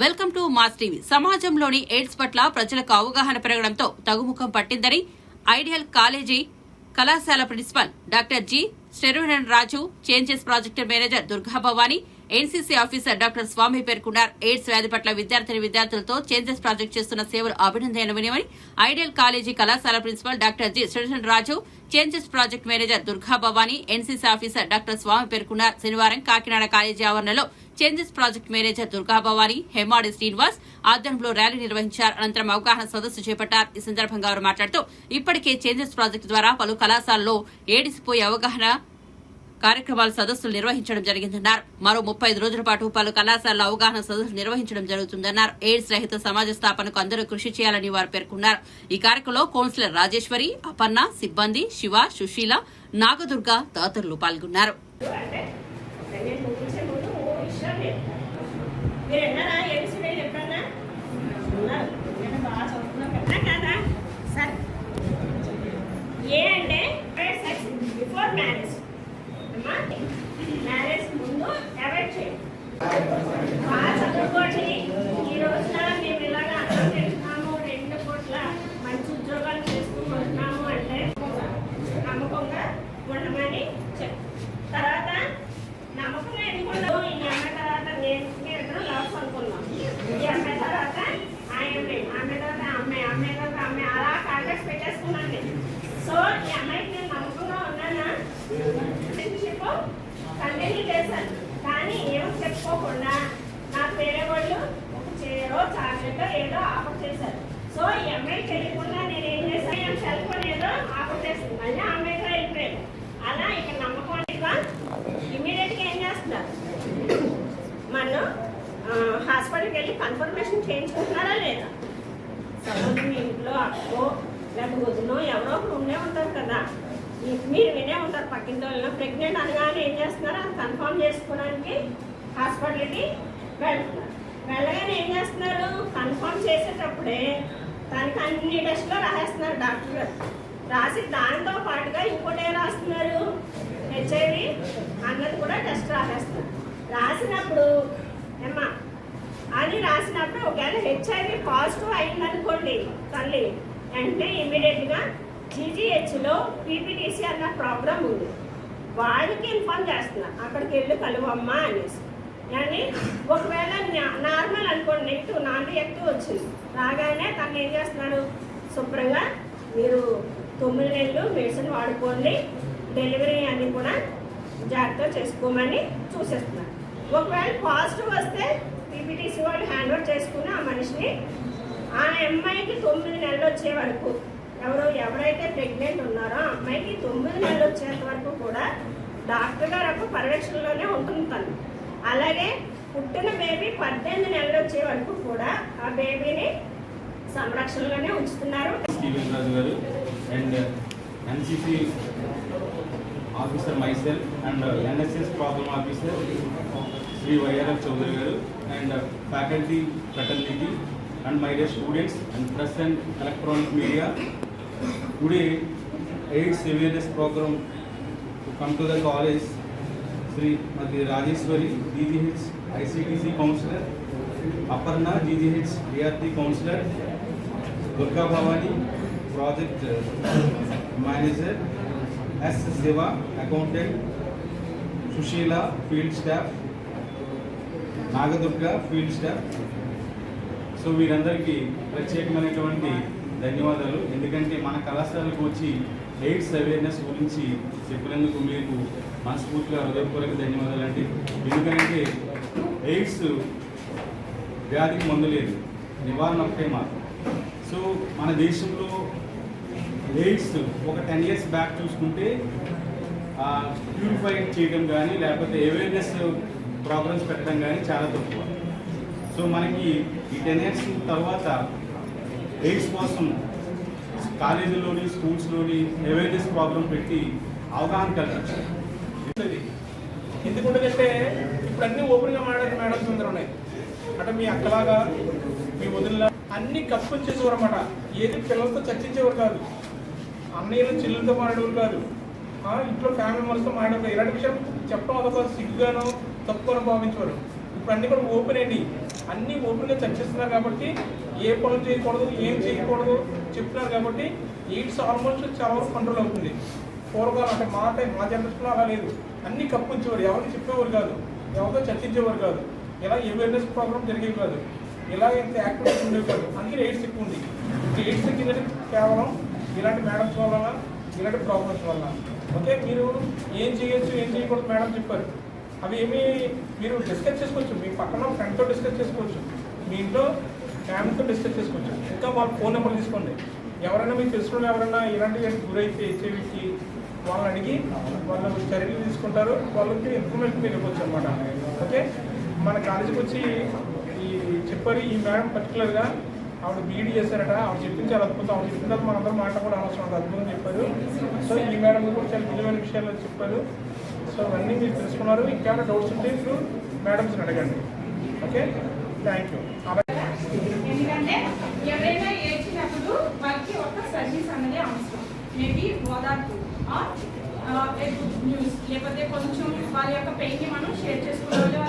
Welcome to mass TV. సమాజంలోని AIDS పట్ల ప్రజలకు అవగాహన పెరగడంతో తగుముఖం పట్టిందని ఐడియల్ కాలేజీ కళాశాల principal doctor G Saravanan Raju changes project manager Durga Bhavani NCC officer doctor Swamy పేర్కొన్నారు. ఎయిడ్స్ వ్యాధి పట్ల విద్యార్థిని విద్యార్థులతో చేంజెస్ ప్రాజెక్ట్ చేస్తున్న సేవలు అభినందనీయమని ఐడియల్ కాలేజీ కళాశాల principal doctor G Saravanan Raju changes project manager Durga Bhavani NCC officer doctor Swamy పేర్కొన్నారు. శనివారం కాకినాడ కాలేజీ ఆవరణలో changes project manager Durga Bhavani Hemadi Srinivas ఆధ్వర్యంలో ర్యాలీ నిర్వహించారు. అనంతరం అవగాహన సదస్సు చేపట్టారు. ఈ సందర్భంగా వారు మాట్లాడుతూ ఇప్పటికే చేంజెస్ ప్రాజెక్టు ద్వారా పలు కళాశాలలో ఏడిసిపోయే అవగాహన కార్యక్రమాల సదస్సులు నిర్వహించడం జరిగిందన్నారు. మరో ముప్పై రోజుల పాటు పలు కళాశాలలో అవగాహన సదస్సులు నిర్వహించడం జరుగుతుందన్నారు. ఎయిడ్స్ రహిత సమాజ స్థాపనకు అందరూ కృషి చేయాలని వారు పేర్కొన్నారు. ఈ కార్యక్రమంలో కౌన్సిలర్ రాజేశ్వరి అపర్ణ సిబ్బంది శివ సుశీల నాగదుర్గ తదితరులు పాల్గొన్నారు నేను చూసే ముందు ఓ విషయం లేదు మీరు ఎన్నారా ఏబిసిడీలు ఎప్పుడన్నా ఉన్నారు నేను బాగా చదువుతున్నా కదా కదా సరే ఏ అంటే సెక్స్ బిఫోర్ మ్యారేజ్ అమ్మా మ్యారేజ్ ముందు అవాయిడ్ చేయండి బాగా చదువుకోండి ఈ రోజున మేము ఇలాగ అన్నం తింటున్నాము రెండు పూట్ల మంచి ఉద్యోగాలు చేసుకుంటున్నాము అంటే నమ్మకంగా ఉండమని చెప్పు తర్వాత నమ్మకంగా ఎందుకున్నాము ఈ అమ్మాయి తర్వాత నేను ఇద్దరం లవ్స్ అనుకున్నాం ఈ అమ్మాయి తర్వాత ఆయన ఆమె తర్వాత అమ్మాయి అమ్మాయి తర్వాత అమ్మాయి అలా కాంటాక్ట్ పెట్టేసుకున్నాను నేను సో ఈ అమ్మాయికి నేను నమ్మకంగా ఉన్నానా రిలేషన్షిప్ కంటిన్యూ చేశాను కానీ ఏమో చెప్పుకోకుండా నాకు వేరే వాళ్ళు ఒక చీరో చాక్లెట్ ఏదో ఆఫర్ చేశారు సో తెలియకుండా నేను ఏం చేస్తాను సెల్ ఫోన్ ఏదో ఆఫర్ చేస్తాను మళ్ళీ ఆ అమ్మాయికి వెళ్ళిపోయాను అలా ఇక్కడ నమ్మకం అనేక ఇమీడియట్గా ఏం చేస్తున్నారు? మనం హాస్పిటల్కి వెళ్ళి కన్ఫర్మేషన్ చేయించుకుంటున్నారా లేదా? సపోజ్ మీ ఇంట్లో అక్కో లేకపోతే వదినో ఎవరో ఒకరు ఉండే ఉంటారు కదా. మీ- మీరు వినే ఉంటారు పక్కింటి వాళ్ళ ప్రెగ్నెంట్ అనగానే ఏం చేస్తున్నారు? అది కన్ఫర్మ్ చేసుకోవడానికి హాస్పిటల్కి వెళ్తున్నారు. వెళ్ళగానే ఏం చేస్తున్నారు? కన్ఫర్మ్ చేసేటప్పుడే దానికి అన్ని టెస్ట్లో రాసేస్తున్నారు డాక్టర్ గారు రాసి దానితో పాటుగా ఇంకోటి ఏం రాస్తున్నారు? హెచ్ఐవి అన్నది కూడా టెస్ట్ రాసేస్తున్నారు. రాసినప్పుడు ఏమ్మా అని రాసినప్పుడు ఒకవేళ హెచ్ఐవి పాజిటివ్ అయిందనుకోండి తల్లి అంటే ఇమీడియట్గా జీజీహెచ్లో పీపీటీసీ అన్న ప్రోగ్రామ్ ఉంది. వాళ్ళకి ఇన్ఫార్మ్ చేస్తున్నా. అక్కడికి వెళ్ళి కలువమ్మా అనేసి. కానీ ఒకవేళ నార్మల్ అనుకోండి నెగిటివ్ నాన్ రియాక్టివ్ వచ్చింది. రాగానే తను ఏం చేస్తున్నాడు? శుభ్రంగా మీరు తొమ్మిది నెలలు మెడిసిన్ వాడుకోండి డెలివరీ అని కూడా జాగ్రత్త చేసుకోమని చూసేస్తున్నారు. ఒకవేళ పాజిటివ్ వస్తే పీపీటీసీ వాళ్ళు హ్యాండ్ ఓవర్ చేసుకుని ఆ మనిషిని ఆ అమ్మాయికి తొమ్మిది నెలలు వచ్చే వరకు ఎవరు ఎవరైతే ప్రెగ్నెంట్ ఉన్నారో ఆ అమ్మాయికి తొమ్మిది నెలలు వచ్చేంత వరకు కూడా డాక్టర్ గారు అప్పుడు పర్యవేక్షణలోనే ఉంటుంది తను. అలాగే పుట్టిన బేబీ పద్దెనిమిది నెలలు వచ్చే వరకు కూడా ఆ బేబీని సంరక్షణలోనే ఉంచుతున్నారు. స్టీవెన్ రాజు గారు and NCC officer myself and NSS problem officer Shri YRF Chowdary గారు and faculty fraternity and my dear students and press and electronic media. Today AIDS awareness programme to come to the college Shrimati Rajeshwari GGH ICTC counsellor Aparna GGH DRT counsellor Durga Bhavani project manager S Shiva accountant Sushila field staff Nagadurga field staff. So వీరందరికీ ప్రత్యేకమైనటువంటి ధన్యవాదాలు. ఎందుకంటే మన కళాశాలకు వచ్చి AIDS awareness గురించి చెప్పినందుకు మీకు మనస్ఫూర్తిగా హృదయపూర్వక ధన్యవాదాలు అండి. ఎందుకంటే ఎయిడ్స్ వ్యాధికి మందు లేదు. నివారణ ఒకటే మాత్రం. సో మన దేశంలో ఎయిడ్స్ ఒక టెన్ ఇయర్స్ బ్యాక్ చూసుకుంటే ప్యూరిఫై చేయడం కానీ లేకపోతే అవేర్నెస్ ప్రోగ్రామ్స్ పెట్టడం కానీ చాలా తక్కువ. సో మనకి ఈ టెన్ ఇయర్స్ తర్వాత ఎయిడ్స్ కోసం కాలేజీలోని స్కూల్స్లోని అవేర్నెస్ ప్రోగ్రామ్ పెట్టి అవగాహన కల్పించాలి ఉంటుంది. ఎందుకుంటుందంటే ఇప్పుడు అన్ని ఓపెన్గా మాట్లాడే మేడమ్స్ అందరూ ఉన్నాయి. అంటే మీ అక్కలాగా మీ వదిలిలా అన్ని కప్పులు చేసేవారు అనమాట ఏది పిల్లలతో చర్చించేవారు కాదు. అన్నయ్యలు చెల్లెలతో మాట్లాడేవారు కాదు. ఇంట్లో ఫ్యామిలీ మెంబర్స్తో మాట్లాడేవారు. ఇలాంటి విషయం చెప్పడం అదొక సిగ్గుగానో తప్పుగానో భావించేవారు. ఇప్పుడు అన్నీ కూడా ఓపెన్ అండి. అన్ని ఓపెన్గా చర్చిస్తున్నారు కాబట్టి ఏ పనులు చేయకూడదు ఏం చేయకూడదు చెప్తున్నారు కాబట్టి ఎయిడ్స్ ఆల్మోస్ట్ చాలా వరకు కంట్రోల్ అవుతుంది. పూర్వకాలం అంటే మా టైం మా జనరేషన్లో అలా లేదు. అన్ని కప్పించేవారు. ఎవరికి చెప్పేవారు కాదు. ఎవరితో చర్చించేవారు కాదు. ఇలా అవేర్నెస్ ప్రోగ్రామ్ జరిగేవి కాదు. ఇలా ఎంత యాక్టివిటీస్ ఉండేవి కాదు. అందుకే ఎయిడ్స్ ఎక్కువ ఉంది. ఎయిడ్స్ తగ్గిందంటే కేవలం ఇలాంటి మేడమ్స్ వల్ల ఇలాంటి ప్రాబ్లమ్స్ వల్ల ఓకే మీరు ఏం చేయొచ్చు ఏం చేయకూడదు మేడం చెప్పారు. అవి ఏమి మీరు డిస్కస్ చేసుకోవచ్చు. మీ పక్కన ఫ్రెండ్తో డిస్కస్ చేసుకోవచ్చు. మీ ఇంట్లో ఫ్యామిలీతో డిస్కస్ చేసుకోవచ్చు. ఇంకా వాళ్ళ ఫోన్ నెంబర్ తీసుకోండి. ఎవరైనా మీకు తెలుసుకున్న ఎవరైనా ఇలాంటివి గురైతే హెచ్ఐవికి వాళ్ళని అడిగి వాళ్ళు చర్యలు తీసుకుంటారు. వాళ్ళకి ఇన్ఫర్మేషన్ మీరు ఇవ్వచ్చు అనమాట ఓకే? మన కాలేజీకి వచ్చి ఈ చెప్పారు ఈ మేడం పర్టికులర్గా ఆవిడ బీఈడీ చేశారట. ఆవిడ చెప్పింది చాలా అద్భుతం. ఆవిడ చెప్పిన తర్వాత మనందరం మాట కూడా అవసరం ఉంది అద్భుతం చెప్పారు. సో ఈ మేడం కూడా చాలా విలువైన విషయాలు చెప్పారు. సో అవన్నీ మీరు తెలుసుకున్నారు. ఇంకేమైనా డౌట్స్ ఉంటే మీరు మేడమ్స్ని అడగండి. ఓకే థ్యాంక్ యూ అలాగే ఎందుకంటే ఎవరైనా ఏడ్చినప్పుడు వాళ్ళకి ఒక సర్వీస్ అనేది అవసరం. మేబీ ఓదార్పు ఆర్ న్యూస్ లేకపోతే కొంచెం వాళ్ళ యొక్క పెయిన్ని మనం షేర్ చేసుకోవాలి